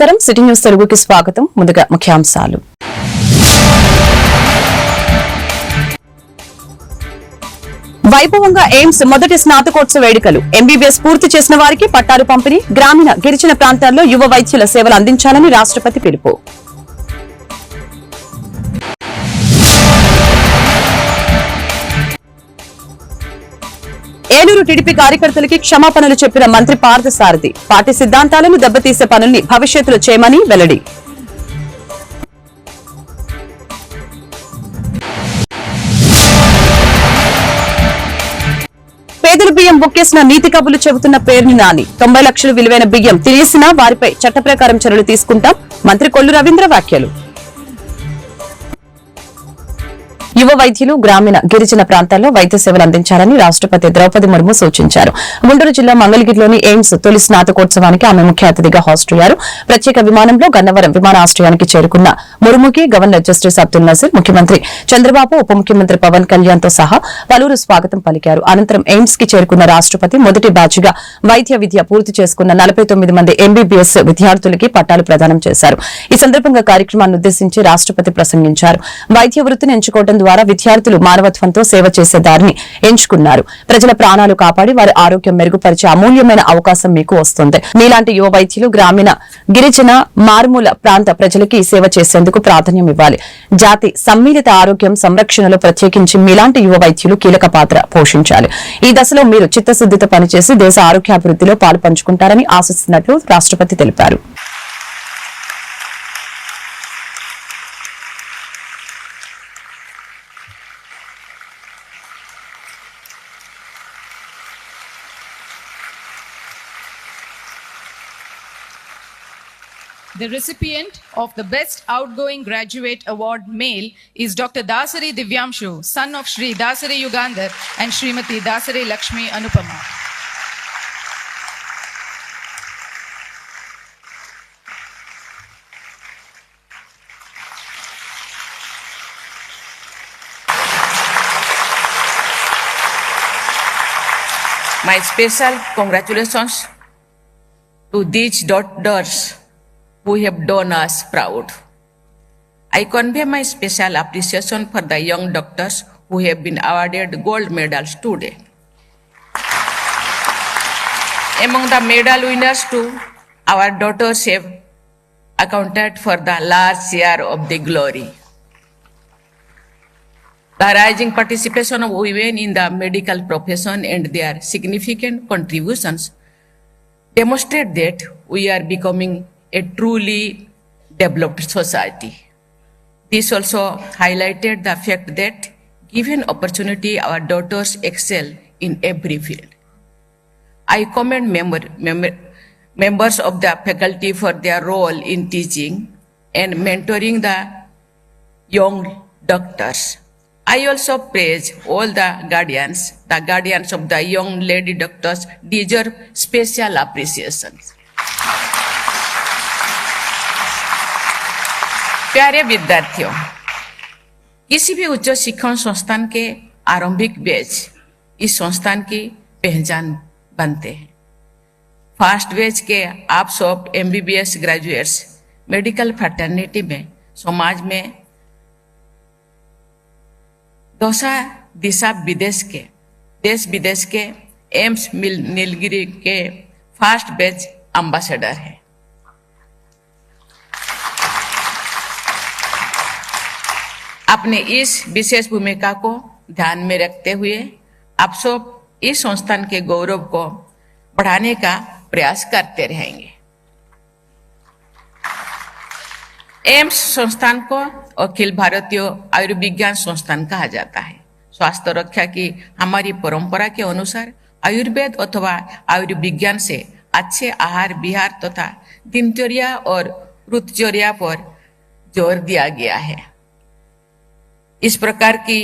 నమస్కారం. City news తెలుగుకి స్వాగతం. ముందుగా ముఖ్యాంశాలు. వైభవంగా ఎయిమ్స్ మొదటి స్నాతకోత్సవ వేడుకలు. ఎంబీబీఎస్ పూర్తి చేసిన వారికి పట్టాలు పంపిణీ గ్రామీణ గిరిజన ప్రాంతాల్లో యువ వైద్యుల సేవలు అందించాలని రాష్ట్రపతి పిలుపు. ఏలూరు టీడీపీ కార్యకర్తలకి క్షమాపణలు చెప్పిన మంత్రి పార్థసారథి. పార్టీ సిద్ధాంతాలను దెబ్బతీసే పనుల్ని భవిష్యత్తులో చేయమని వెల్లడి. పేదల బియ్యం బుక్కేసిన నీతి కబులు చెబుతున్న పేరుని నాని. తొంభై లక్షలు విలువైన బియ్యం తినేసినా వారిపై చట్ట ప్రకారం చర్యలు తీసుకుంటాం. మంత్రి కొల్లు రవీంద్ర వ్యాఖ్యలు. యువ వైద్యులు గ్రామీణ గిరిజన ప్రాంతాల్లో వైద్య సేవలు అందించాలని రాష్ట్రపతి ద్రౌపది ముర్ము సూచించారు. గుంటూరు జిల్లా మంగళగిరిలోని ఎయిమ్స్ తొలి స్నాతకోత్సవానికి ఆమె ముఖ్య అతిథిగా హాజరయ్యారు ప్రత్యేక విమానంలో గన్నవరం విమానాశ్రయానికి చేరుకున్న ముర్ముకి గవర్నర్ జస్టిస్ అబ్దుల్ నజీర్ ముఖ్యమంత్రి చంద్రబాబు ఉప ముఖ్యమంత్రి పవన్ కళ్యాణ్తో సహా పలువురు స్వాగతం పలికారు. అనంతరం ఎయిమ్స్కి చేరుకున్న రాష్ట్రపతి మొదటి బ్యాచ్గా వైద్య విద్య పూర్తి చేసుకున్న నలభై తొమ్మిది మంది ఎంబీబీఎస్ విద్యార్థులకి పట్టాలు ప్రదానం చేశారు. ఈ సందర్భంగా కార్యక్రమాన్ని ఉద్దేశించి రాష్ట్రపతి ప్రసంగించారు. వైద్య వృత్తిని ఎంచుకోవడం ద్వారా విద్యార్థులు మానవత్వంతో సేవ చేసే దారిని ఎంచుకున్నారు. ప్రజల ప్రాణాలు కాపాడి వారి ఆరోగ్యం మెరుగుపరిచే అమూల్యమైన అవకాశం మీకు వస్తుంది. మీలాంటి యువ వైద్యులు గ్రామీణ గిరిజన మారుమూల ప్రాంత ప్రజలకి సేవ చేసేందుకు ప్రాధాన్యం ఇవ్వాలి. జాతి సమ్మిళిత ఆరోగ్యం సంరక్షణలో ప్రత్యేకించి మీలాంటి యువ వైద్యులు కీలక పాత్ర పోషించాలి. ఈ దశలో మీరు చిత్తశుద్దితో పనిచేసి దేశ ఆరోగ్యాభివృద్ధిలో పాలు పంచుకుంటారని ఆశిస్తున్నట్లు రాష్ట్రపతి తెలిపారు. The recipient of the Best Outgoing Graduate Award male is Dr. Dasari Divyamshu, son of Shri Dasari Yugandhar and Srimati Dasari Lakshmi Anupama. My special congratulations to these daughters who have done us proud. I convey my special appreciation for the young doctors who have been awarded gold medals today. Among the medal winners too, our daughters have accounted for the large share of the glory. The rising participation of women in the medical profession and their significant contributions demonstrate that we are becoming a truly developed society. This also highlighted the fact that given opportunity, our daughters excel in every field. I commend member, member, members of the faculty for their role in teaching and mentoring the young doctors. I also praise all the guardians. The guardians of the young lady doctors deserve special appreciation. प्यारे विद्यार्थियों, किसी भी उच्च शिक्षण संस्थान के आरंभिक batch इस संस्थान की पहचान बनते हैं। फ़र्स्ट बैच के आप सब एमबीबीएस ग्रेजुएट्स मेडिकल फैटर्निटी में, समाज में दौसा दिशा विदेश के, देश विदेश के, एम्स नीलगिरी के फ़र्स्ट बैच अम्बासेडर है। अपने इस विशेष भूमिका को ध्यान में रखते हुए आप सब इस संस्थान के गौरव को बढ़ाने का प्रयास करते रहेंगे। एम्स संस्थान को अखिल भारतीय आयुर्विज्ञान संस्थान कहा जाता है। स्वास्थ्य रक्षा की हमारी परंपरा के अनुसार आयुर्वेद अथवा आयुर्विज्ञान से अच्छे आहार, विहार तथा दिनचर्या और ऋतुचर्या पर ज़ोर दिया गया है। इस प्रकार की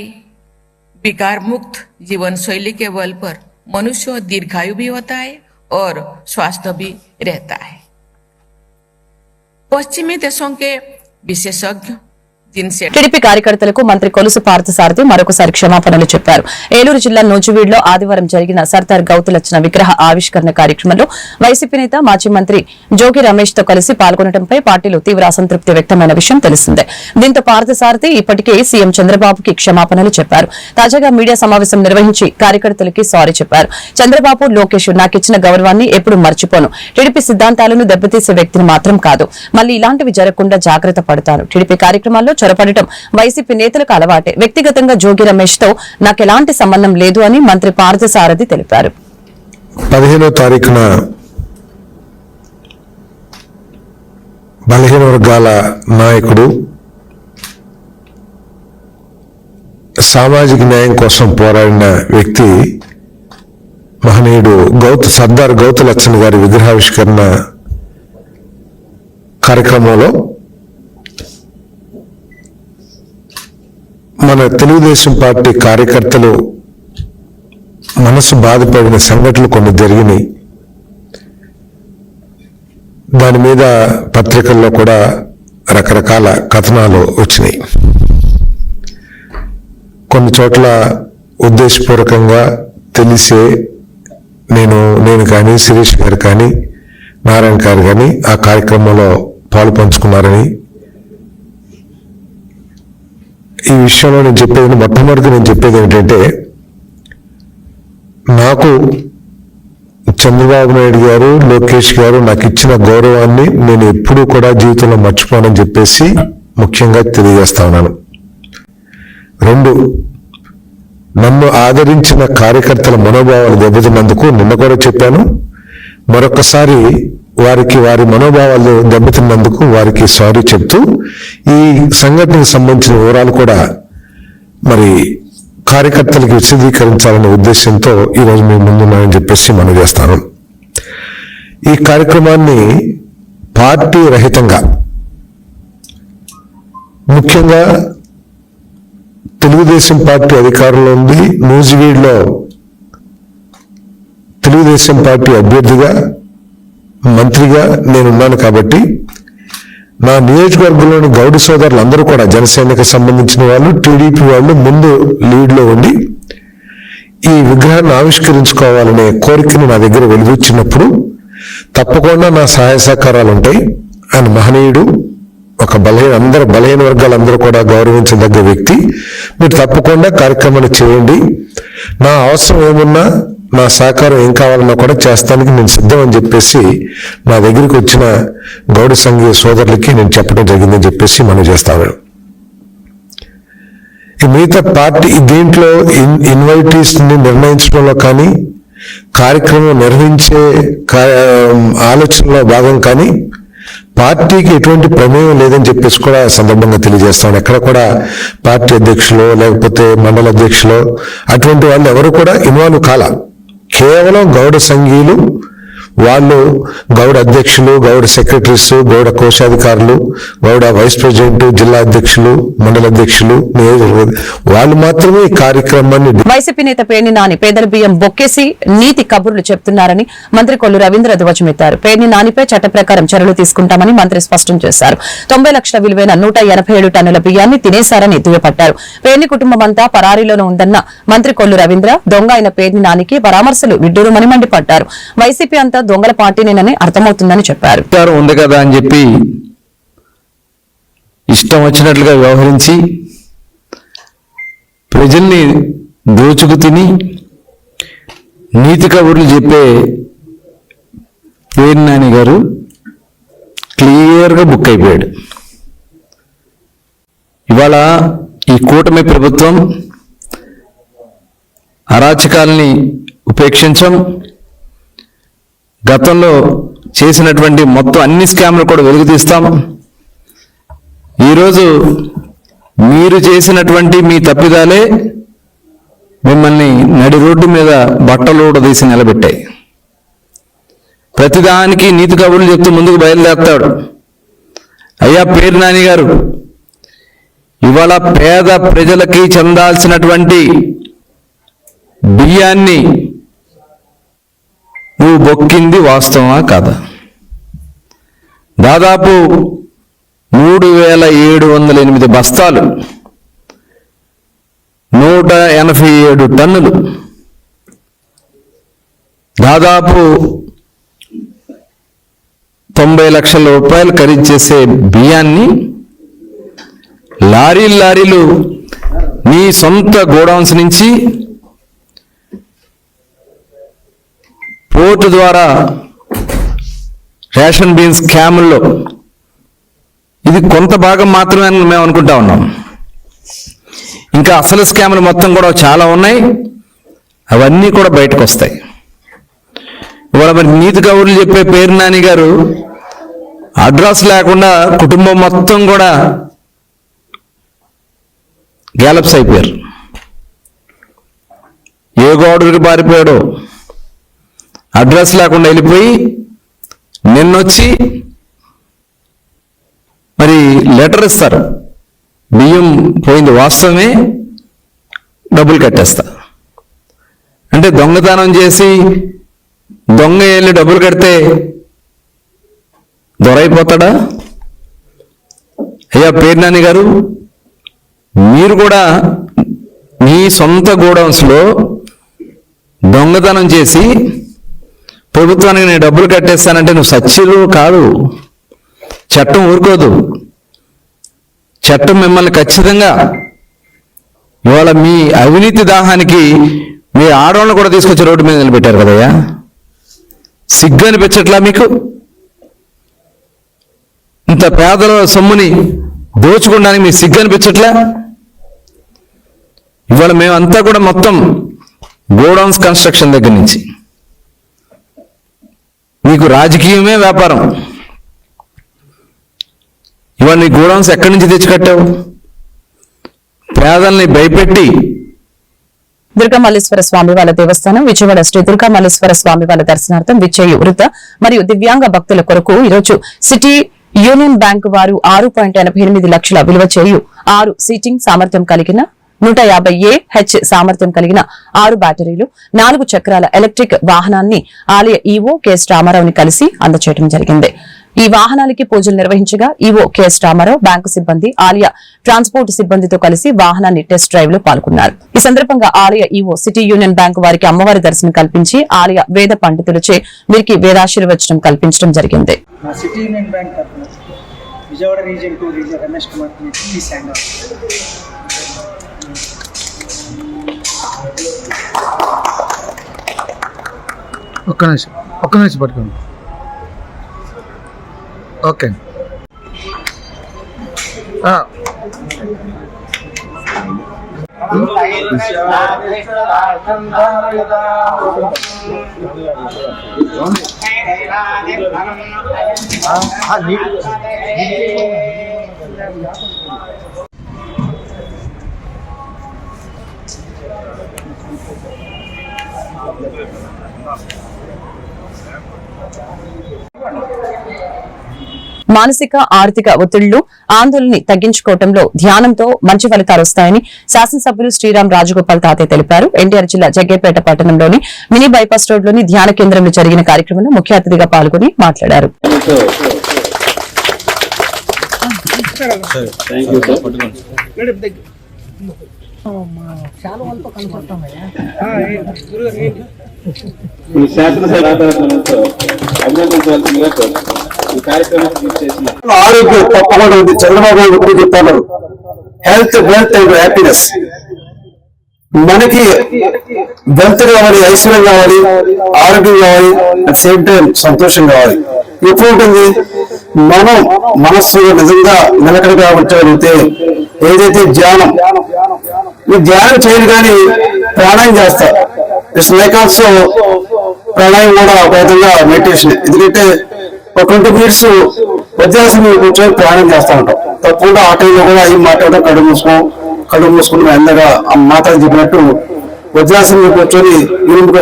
विकार मुक्त जीवन शैली के बल पर मनुष्य दीर्घायु भी होता है और स्वास्थ्य भी रहता है पश्चिमी देशों के विशेषज्ञ. టీడీపీ కార్యకర్తలకు మంత్రి కొలుసు పార్థసారథి మరొకసారి క్షమాపణలు చెప్పారు. ఏలూరు జిల్లా నూజివీడులో ఆదివారం జరిగిన సర్దార్ గౌతులచ్చిన విగ్రహ ఆవిష్కరణ కార్యక్రమంలో వైసీపీ నేత మాజీ మంత్రి జోగి రమేష్తో కలిసి పాల్గొనడంపై పార్టీలో తీవ్ర అసంతృప్తి వ్యక్తమైన విషయం తెలిసిందే. దీంతో పార్థసారథి ఇప్పటికే సీఎం చంద్రబాబుకి క్షమాపణలు చెప్పారు. తాజాగా మీడియా సమావేశం నిర్వహించి కార్యకర్తలకి సారీ చెప్పారు. చంద్రబాబు లోకేష్ నాకిచ్చిన గౌరవాన్ని ఎప్పుడు మర్చిపోను. టీడీపీ సిద్ధాంతాలను దెబ్బతీసే వ్యక్తిని మాత్రం కాదు. మళ్ళీ ఇలాంటివి జరగకుండా జాగ్రత్త పడతాను టీడీపీ కార్యక్రమాల్లో చొరపడటం వైసీపీ నేతలకు అలవాటే. వ్యక్తిగతంగా జోగి రమేష్తో నాకెలాంటి సంబంధం లేదు అని మంత్రి పార్థసారథి తెలిపారు. పదిహేనో తారీఖున బలహీన వర్గాల నాయకుడు సామాజిక న్యాయం కోసం పోరాడిన వ్యక్తి మహనీయుడు గౌత సర్దార్ గౌత లచ్చన్ గారి విగ్రహావిష్కరణ కార్యక్రమంలో మన తెలుగుదేశం పార్టీ కార్యకర్తలు మనసు బాధపడిన సంఘటనలు కొన్ని జరిగినాయి. దాని మీద పత్రికల్లో కూడా రకరకాల కథనాలు వచ్చినాయి. కొన్ని చోట్ల ఉద్దేశపూర్వకంగా తెలిసే నేను నేను కానీ శిరీష్ గారు కానీ నారాయణ గారు కానీ ఆ కార్యక్రమంలో పాలు పంచుకున్నారని ఈ విషయంలో నేను చెప్పేది మొట్టమొదటి నేను చెప్పేది ఏంటంటే నాకు చంద్రబాబు నాయుడు గారు లోకేష్ గారు నాకు ఇచ్చిన గౌరవాన్ని నేను ఎప్పుడూ కూడా జీవితంలో మర్చిపోనని చెప్పేసి ముఖ్యంగా తెలియజేస్తా ఉన్నాను. రెండు నన్ను ఆదరించిన కార్యకర్తల మనోభావాలు దెబ్బతిన్నందుకు నిన్న కూడా చెప్పాను. మరొకసారి వారికి వారి మనోభావాలు దెబ్బతిన్నందుకు వారికి సారీ చెప్తూ ఈ సంఘటనకు సంబంధించిన వివరాలు కూడా మరి కార్యకర్తలకు విశదీకరించాలనే ఉద్దేశంతో ఈరోజు మీ ముందున్నానని చెప్పేసి మనం చేస్తాను. ఈ కార్యక్రమాన్ని పార్టీ రహితంగా ముఖ్యంగా తెలుగుదేశం పార్టీ అధికారంలో ఉంది. నూజివీడ్లో తెలుగుదేశం పార్టీ అభ్యర్థిగా మంత్రిగా నేనున్నాను కాబట్టి నా నియోజకవర్గంలోని గౌడి సోదరులు అందరూ కూడా జనసేనకు సంబంధించిన వాళ్ళు టీడీపీ వాళ్ళు ముందు లీడ్లో ఉండి ఈ విగ్రహాన్ని ఆవిష్కరించుకోవాలనే కోరికను నా దగ్గర వెలుగుచ్చినప్పుడు తప్పకుండా నా సహాయ సహకారాలు ఉంటాయి. ఆయన మహనీయుడు ఒక బలహీన అందరు బలహీన వర్గాలందరూ కూడా గౌరవించదగ్గ వ్యక్తి. మీరు తప్పకుండా కార్యక్రమాన్ని చేయండి. నా అవసరం ఏమున్నా నా సహకారం ఏం కావాలన్నా కూడా చేస్తానికి నేను సిద్ధం అని చెప్పేసి నా దగ్గరికి వచ్చిన గౌడ సంఘీయ సోదరులకి నేను చెప్పడం జరిగిందని చెప్పేసి మనం చేస్తాను. ఈ మిగతా పార్టీ దీంట్లో ఇన్ ఇన్వైటీస్ని నిర్ణయించడంలో కానీ కార్యక్రమం నిర్వహించే ఆలోచనలో భాగం కానీ పార్టీకి ఎటువంటి ప్రమేయం లేదని చెప్పేసి కూడా సందర్భంగా తెలియజేస్తాను. ఎక్కడ కూడా పార్టీ అధ్యక్షులు లేకపోతే మండల అధ్యక్షులు అటువంటి వాళ్ళు ఎవరు కూడా ఇన్వాల్వ్ కాలా. కేవలం గౌడ సంఘీయులు వాళ్ళు గౌడ అధ్యక్షులు గౌడ సెక్రటరీస్ గౌడ కోశాధికారులు గౌడ వైస్ ప్రెసిడెంట్ జిల్లా అధ్యక్షులు మండల అధ్యక్షులు వాళ్ళు మాత్రమే ఈ కార్యక్రమాన్ని వైసీపీ నేత పేర్ని నాని పేదల బియ్యం బొక్కేసి నీతి కబుర్లు చెప్తున్నారని మంత్రి కొల్లు రవీంద్ర ధ్వజమెత్తారు. పేర్ని నానిపై చట్ట ప్రకారం చర్యలు తీసుకుంటామని మంత్రి స్పష్టం చేశారు. తొంభై లక్షల విలువైన నూట ఎనభై ఏడు టన్నుల బియ్యాన్ని తినేశారని దుయ్యపట్టారు. పేర్ని కుటుంబం అంతా పరారీలోనే ఉందన్న మంత్రి కొల్లు రవీంద్ర దొంగ అయిన పేర్ని నానికి పరామర్శలు విడ్డూరుమని మండిపడ్డారు. వైసీపీ అంతా దొంగల పార్టీనేనని అర్థమవుతుందని చెప్పారు. ఉంది కదా అని చెప్పి ఇష్టం వచ్చినట్లుగా వ్యవహరించి ప్రజల్ని దోచుకు తిని నీతి కబుర్లు చెప్పే పేరు నాని గారు క్లియర్గా బుక్ అయిపోయాడు. ఇవాళ ఈ కూటమి ప్రభుత్వం అరాచకాల్ని ఉపేక్షించం గతంలో చేసినటువంటి మొత్తం అన్ని స్కామ్లు కూడా వెలుగుతీస్తాం ఈరోజు మీరు చేసినటువంటి మీ తప్పిదాలే మిమ్మల్ని నడి రోడ్డు మీద బట్టలు తీసి నిలబెట్టాయి. ప్రతిదానికి నీతి కబుర్లు చెప్తూ ముందుకు బయలుదేరుతాడు. అయ్యా పేరు నాని గారు ఇవాళ పేద ప్రజలకి చెందాల్సినటువంటి బియ్యాన్ని నువ్వు బొక్కింది వాస్తవమా కాదా? దాదాపు మూడు వేల ఏడు వందల ఎనిమిది బస్తాలు నూట ఎనభై ఏడు టన్నులు దాదాపు తొంభై లక్షల రూపాయలు ఖరీదు చేసే బియ్యాన్ని లారీ లారీలు నీ సొంత గోడౌన్స్ నుంచి పోర్టు ద్వారా రేషన్ బీన్స్ స్కాముల్లో ఇది కొంత భాగం మాత్రమే అని మేము అనుకుంటా ఉన్నాం. ఇంకా అసలు స్కాములు మొత్తం కూడా చాలా ఉన్నాయి. అవన్నీ కూడా బయటకు వస్తాయి ఇవాళ మరి నీతి కబుర్లు చెప్పే పేరు నాని గారు అడ్రస్ లేకుండా కుటుంబం మొత్తం కూడా గ్యాలప్స్ అయిపోయారు. ఏ గోడకి పారిపోయాడో అడ్రస్ లేకుండా వెళ్ళిపోయి నిన్నొచ్చి మరి లెటర్ ఇస్తారు. బియ్యం పోయింది వాస్తవమే డబ్బులు కట్టేస్తా. అంటే దొంగతనం చేసి దొంగ వెళ్ళి డబ్బులు కడితే దొరైపోతాడా? అయ్యా పేర్నాని గారు మీరు కూడా మీ సొంత గోడౌన్స్లో దొంగతనం చేసి ప్రభుత్వానికి నేను డబ్బులు కట్టేస్తానంటే నువ్వు సచ్యులు కాదు. చట్టం ఊరుకోదు. చట్టం మిమ్మల్ని ఖచ్చితంగా ఇవాళ మీ అవినీతి దాహానికి మీ ఆడవాళ్ళని కూడా తీసుకొచ్చి రోడ్డు మీద నిలబెట్టారు కదయ్యా? సిగ్గు అనిపించట్లా మీకు? ఇంత పేదల సొమ్ముని దోచుకోవడానికి మీకు సిగ్గు అనిపించట్లా? ఇవాళ మేమంతా కూడా మొత్తం గోడౌన్స్ కన్స్ట్రక్షన్ దగ్గర నుంచి మీకు రాజకీయమే వ్యాపారం. ఇవాళ నీ గోడౌన్స్ ఎక్కడి నుంచి తెచ్చి కట్టావు పేదల్ని భయపెట్టి దుర్గామల్లేశ్వర స్వామి వాళ్ళ దేవస్థానం విజయవాడ శ్రీ దుర్గామల్లేశ్వర స్వామి వాళ్ళ దర్శనార్థం విచ్చేయు వృద్ధ మరియు దివ్యాంగ భక్తుల కొరకు ఈరోజు సిటీ యూనియన్ బ్యాంక్ వారు ఆరు పాయింట్ ఎనభై ఎనిమిది లక్షల విలువ చేయు ఆరు సీటింగ్ సామర్థ్యం కలిగిన నూట యాభై ఏ హెచ్ సామర్థ్యం కలిగిన ఆరు బ్యాటరీలు నాలుగు చక్రాల ఎలక్ట్రిక్ వాహనాన్ని ఆలయ ఈవో కెఎస్ రామారావుని కలిసి అందచేయడం జరిగింది. ఈ వాహనాలకి పూజలు నిర్వహించగా ఈవో కెఎస్ రామారావు బ్యాంకు సిబ్బంది ఆలయ ట్రాన్స్పోర్ట్ సిబ్బందితో కలిసి వాహనాన్ని టెస్ట్ డ్రైవ్లో పాల్గొన్నారు. ఈ సందర్భంగా ఆలయ ఈవో సిటీ యూనియన్ బ్యాంకు వారికి అమ్మవారి దర్శనం కల్పించి ఆలయ వేద పండితులచే వీరికి వేదాశీర్వచనం కల్పించడం జరిగింది. Vijayawada region to region Ramesh Kumar ఒక్క నిమిషం ఒక్క నిమిషం పట్టుకోండి. ఓకే. ఆ, మానసిక ఆర్థిక ఒత్తిళ్ళు ఆందోళనని తగ్గించుకోవడంలో ధ్యానంతో మంచి ఫలితాలు వస్తాయని శాసనసభ్యులు శ్రీరామ్ రాజగోపాల్ తాతే తెలిపారు. ఎన్టీఆర్ జిల్లా జగ్గేపేట పట్టణంలోని మినీ బైపాస్ రోడ్లోని ధ్యాన కేంద్రంలో జరిగిన కార్యక్రమంలో ముఖ్య అతిథిగా పాల్గొని మాట్లాడారు. ఈ శాసనసభ ఆధారంతో అభినందించవలసిందిగా ఈ కార్యక్రమానికి చేసిన ఆరోగ్యం తప్పకుండా ఉంది చంద్రబాబు నాయుడు ఇప్పుడు చెప్తాను హెల్త్ వెల్త్ అండ్ హ్యాపీనెస్ మనకి వెల్త్ కావాలి ఐశ్వర్యం కావాలి ఆరోగ్యం కావాలి అట్ సేమ్ టైం సంతోషం కావాలి ఎప్పుడు ఉంటుంది మనం మనస్సు నిజంగా నిలకడగా ఉంచగలిగితే ఏదైతే ధ్యానం ఈ ధ్యానం చేయదు కానీ ప్రాణాయం చేస్తా. ఇట్స్ లైక్ ఆల్సో ప్రాణాయం కూడా ఒక విధంగా మెడిటేషన్ ఎందుకంటే ఒక ట్వంటీ మినిట్స్ వ్యత్యాసం కూర్చొని ప్రయాణం చేస్తూ ఉంటాం. తప్పకుండా ఆ టైంలో కూడా అవి మాట్లాడడం కళ్ళు మూసుకోం కళ్ళు మూసుకుని ఎందగా ఆ మాటలు చెప్పినట్టు కూర్చొని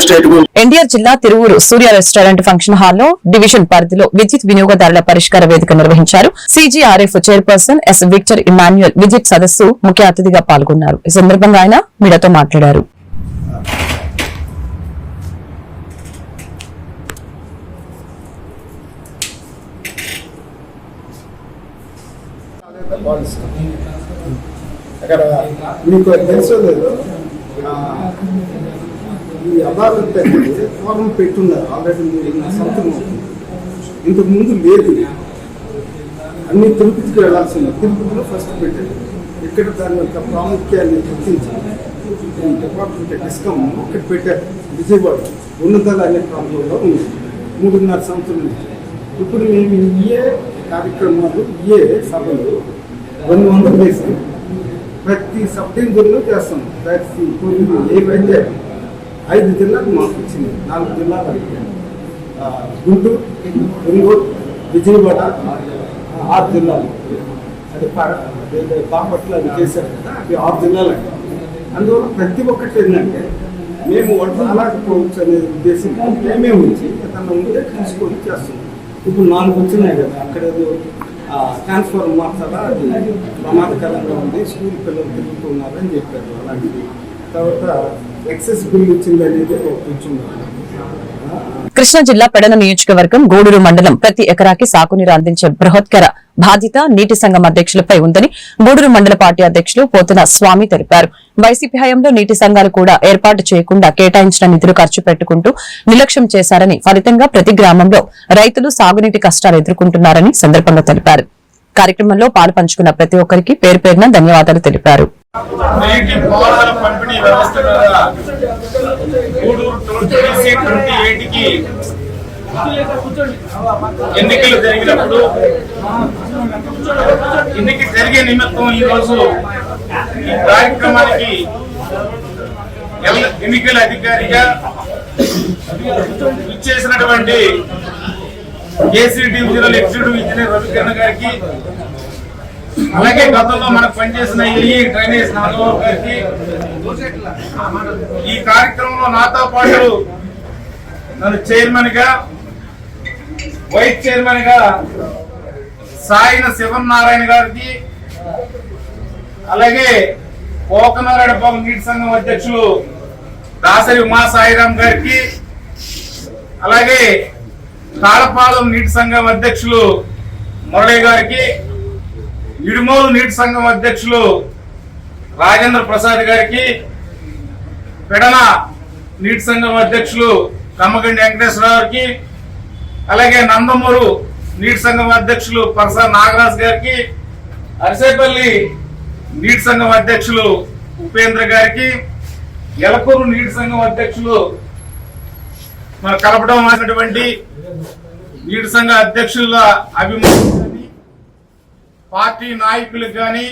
స్టేట్ ఎన్టీఆర్ జిల్లా తిరువూరు సూర్య రెస్టారెంట్ ఫంక్షన్ హాల్లో డివిజన్ పరిధిలో విద్యుత్ వినియోగదారుల పరిష్కార వేదిక నిర్వహించారు. CGRF chairperson S Victor Emmanuel విద్యుత్ సదస్సు ముఖ్య అతిథిగా పాల్గొన్నారు. ఈ సందర్భంగా ఆయన మీడియాతో మాట్లాడారు. అక్కడ మీకు తెలుసో లేదు? ఈ అదాలత్ అనేది ఫారం పెట్టున్నారు. ఆల్రెడీ మీరు సంవత్సరం అవుతుంది. ఇంతకు ముందు లేదు. అన్ని తిరుపతికి వెళ్ళాల్సింది తిరుపతిలో ఫస్ట్ పెట్టండి. ఇక్కడ దాని యొక్క ప్రాముఖ్యాన్ని గుర్తించి డిపార్ట్మెంట్ డిస్కమ్ ఒకటి పెట్టారు. విజయవాడ ఉన్నతాల అనే ప్రాంతంలో ఉంది. మూడున్నర సంవత్సరం నుంచి ఇప్పుడు మేము ఏ కార్యక్రమాలు ఏ సభలు రెండు వందలు వేసి ప్రతి సబ్ డివిజన్లో చేస్తాం. ప్రతి ఏవైతే ఐదు జిల్లాలు మాకు ఇచ్చింది నాలుగు జిల్లాలు అయిపోయాయి. గుంటూరు ఒంగోలు విజయవాడ ఆరు జిల్లాలు. అది అదే బాపట్ల అవి చేశారు కదా అవి ఆరు జిల్లాలు. అందువల్ల ప్రతి ఒక్కటి ఏంటంటే మేము వంటలు అలాగపోవచ్చు అనే ఉద్దేశం మేమే ఉంచి తన ముందే తీసుకొని చేస్తున్నాం ఇప్పుడు నాలుగు వచ్చినాయి కదా అక్కడ ట్రాన్స్ఫర్ మార్చాలా? అది ప్రమాదకరంగా ఉంది స్కూల్ పిల్లలు తిరుగుతున్నారని చెప్పారు అలాంటిది. తర్వాత ఎక్సెస్ బిల్ ఇచ్చింది అనేది కొంచెం కృష్ణా జిల్లా పెడన నియోజకవర్గం గూడూరు మండలం ప్రతి ఎకరాకి సాగునీరు అందించే బృహత్కర బాధ్యత నీటి సంఘం అధ్యక్షులపై ఉందని గూడూరు మండల పార్టీ అధ్యక్షులు పోతున స్వామి తెలిపారు. వైసీపీ హయాంలో నీటి సంఘాలు కూడా ఏర్పాటు చేయకుండా కేటాయించిన నిధులు ఖర్చు పెట్టుకుంటూ నిర్లక్ష్యం చేశారని ఫలితంగా ప్రతి గ్రామంలో రైతులు సాగునీటి కష్టాలు ఎదుర్కొంటున్నారని సందర్భంగా తెలిపారు. కార్యక్రమంలో పాలు పంచుకున్న ప్రతి ఒక్కరికి పేరు పేరున ధన్యవాదాలు తెలిపారు. నీటి పారుదల పంపిణీ వ్యవస్థ మీద గూడూరు ట్వంటీ ట్వంటీ ఎయిట్కి ఎన్నికలు జరిగినప్పుడు ఎన్నిక జరిగే నిమిత్తం ఈ రోజు ఈ కార్యక్రమానికి ఎన్నికల అధికారిగా ఇచ్చేసినటువంటి KC divisional executive engineer Ravikiran గారికి అలాగే గతంలో మనకు పనిచేసిన ఈ డ్రైనేజ్ గారికి ఈ కార్యక్రమంలో నాతో పాటు నన్ను చైర్మన్గా వైస్ చైర్మన్గా సాయిన శివనారాయణ గారికి అలాగే పోకనారాయణపాలెం నీటి సంఘం అధ్యక్షులు దాసరి ఉమా సాయిరాం గారికి అలాగే తాళపాలెం నీటి సంఘం అధ్యక్షులు మురళి గారికి ఇడుమోలు నీటి సంఘం అధ్యక్షులు రాజేంద్ర ప్రసాద్ గారికి పెడన నీటి సంఘం అధ్యక్షులు కమ్మగండి వెంకటేశ్వరరావు గారికి అలాగే నందమూరు నీటి సంఘం అధ్యక్షులు పరసా నాగరాజ్ గారికి అరిసేపల్లి నీటి సంఘం అధ్యక్షులు ఉపేంద్ర గారికి ఎలకూరు నీటి సంఘం అధ్యక్షులు మన కలపడం అనేటువంటి నీటి సంఘ అధ్యక్షుల అభిమానులు పార్టీ నాయకులకు కానీ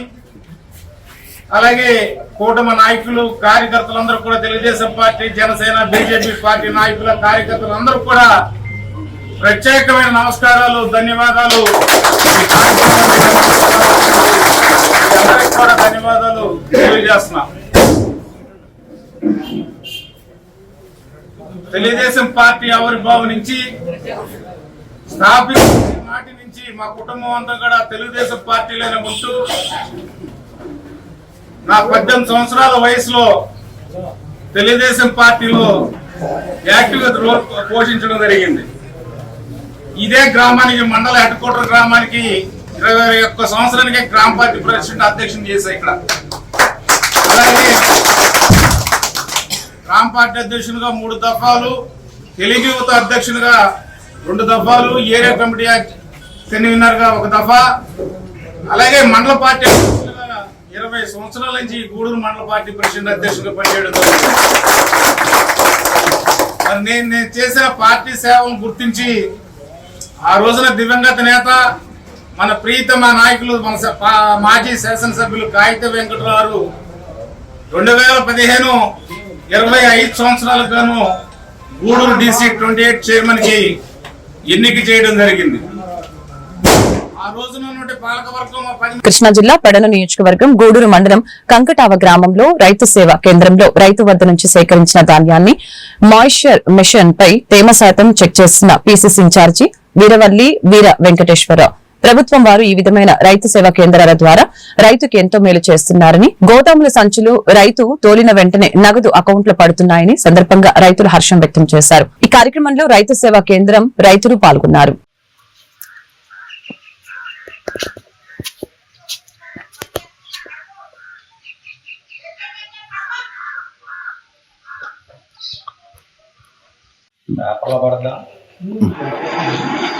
అలాగే కూటమి నాయకులు కార్యకర్తలందరూ కూడా Telugu Desam party Janasena BJP party నాయకుల కార్యకర్తలు అందరూ కూడా ప్రత్యేకమైన నమస్కారాలు ధన్యవాదాలు. అందరికి కూడా ధన్యవాదాలు తెలియజేస్తున్నా. తెలుగుదేశం పార్టీ ఆవిర్భావం నుంచి స్థాపించిన నాటి నుంచి మా కుటుంబం అంతా కూడా తెలుగుదేశం పార్టీలోనే ఉంటూ నా పద్దెనిమిది సంవత్సరాల వయసులో తెలుగుదేశం పార్టీలో యాక్టివ్ రోల్ పోషించడం జరిగింది. ఇదే గ్రామానికి మండల హెడ్ క్వార్టర్ గ్రామానికి ఇరవై ఒక్క సంవత్సరానికి గ్రామ పార్టీ ప్రెసిడెంట్ అధ్యక్షుని చేశా ఇక్కడ. అలాగే గ్రామ పార్టీ అధ్యక్షునిగా మూడు దఫాలు తెలుగు యువత అధ్యక్షునిగా రెండు దఫాలు ఏరియా కమిటీ కన్వీనర్ ఒక దఫా. అలాగే మండల పార్టీ ఇరవై సంవత్సరాల నుంచి గూడూరు మండల పార్టీ ప్రెసిడెంట్ అధ్యక్షుడిగా పనిచేయడం మరి నేను నేను చేసిన పార్టీ సేవలను గుర్తించి ఆ రోజున దివంగత నేత మన ప్రీతమ నాయకులు మన మాజీ శాసనసభ్యులు కాగిత వెంకటరావు రెండు వేల పదిహేను ఇరవై ఐదు సంవత్సరాలకు గాను గూడూరు డీసీ ట్వంటీ ఎయిట్ చైర్మన్కి ఎన్నిక చేయడం జరిగింది. కృష్ణా జిల్లా పెడన నియోజకవర్గం గూడూరు మండలం కంకటావ గ్రామంలో రైతు సేవా కేంద్రంలో రైతు వద్ద నుంచి సేకరించిన ధాన్యాన్ని మాయిశ్చర్ మిషన్ పై తేమ శాతం చెక్ చేసిన పీసీసీ ఇన్ఛార్జి వీరవల్లి వీర వెంకటేశ్వరరావు ప్రభుత్వం వారు ఈ విధమైన రైతు సేవా కేంద్రాల ద్వారా రైతుకు ఎంతో మేలు చేస్తున్నారని గోదాముల సంచులు రైతు తోలిన వెంటనే నగదు అకౌంట్లో పడుతున్నాయని సందర్భంగా రైతులు హర్షం వ్యక్తం చేశారు. ఈ కార్యక్రమంలో రైతు సేవా కేంద్రం రైతులు పాల్గొన్నారు. Nah, kalau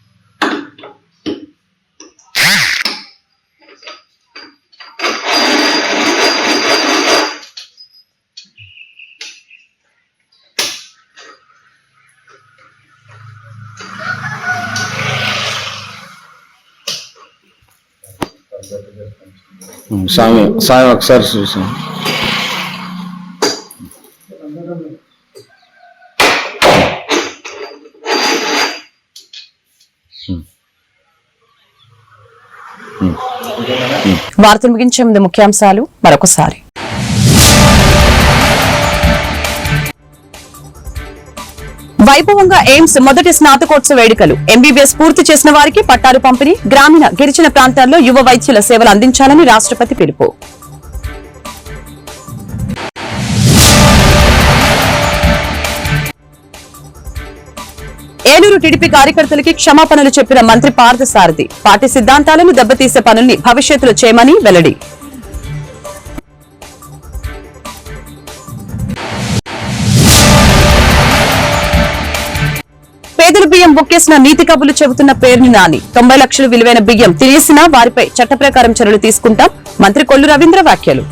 స్వామి స్వామి ఒకసారి చూసాం. వార్తలు ముగించే ముందు ముఖ్యాంశాలు మరొకసారి. వైభవంగా ఎయిమ్స్ మొదటి స్నాతకోత్సవ వేడుకలు. ఎంబీబీఎస్ పూర్తి చేసిన వారికి పట్టాలు పంపిణీ గ్రామీణ గిరిజన ప్రాంతాల్లో యువ వైద్యుల సేవలు అందించాలని రాష్ట్రపతి పిలుపు. ఏలూరు టీడీపీ కార్యకర్తలకి క్షమాపణలు చెప్పిన మంత్రి పార్థసారథి పార్టీ సిద్ధాంతాలను దెబ్బతీసే పనుల్ని భవిష్యత్తులో చేయమని వెల్లడి. పేదల బియ్యం బుక్కేసిన నీతి కబులు చెబుతున్న పేరుని నాని. తొంభై లక్షలు విలువైన బియ్యం తినేసినా వారిపై చట్ట ప్రకారం చర్యలు తీసుకుంటాం. మంత్రి కొల్లు రవీంద్ర వ్యాఖ్యలు.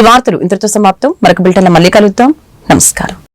ఈ వార్తలు ఇంతటితో సమాప్తం. మరొక బిల్టన్ల మళ్ళీ కలుద్దాం. నమస్కారం.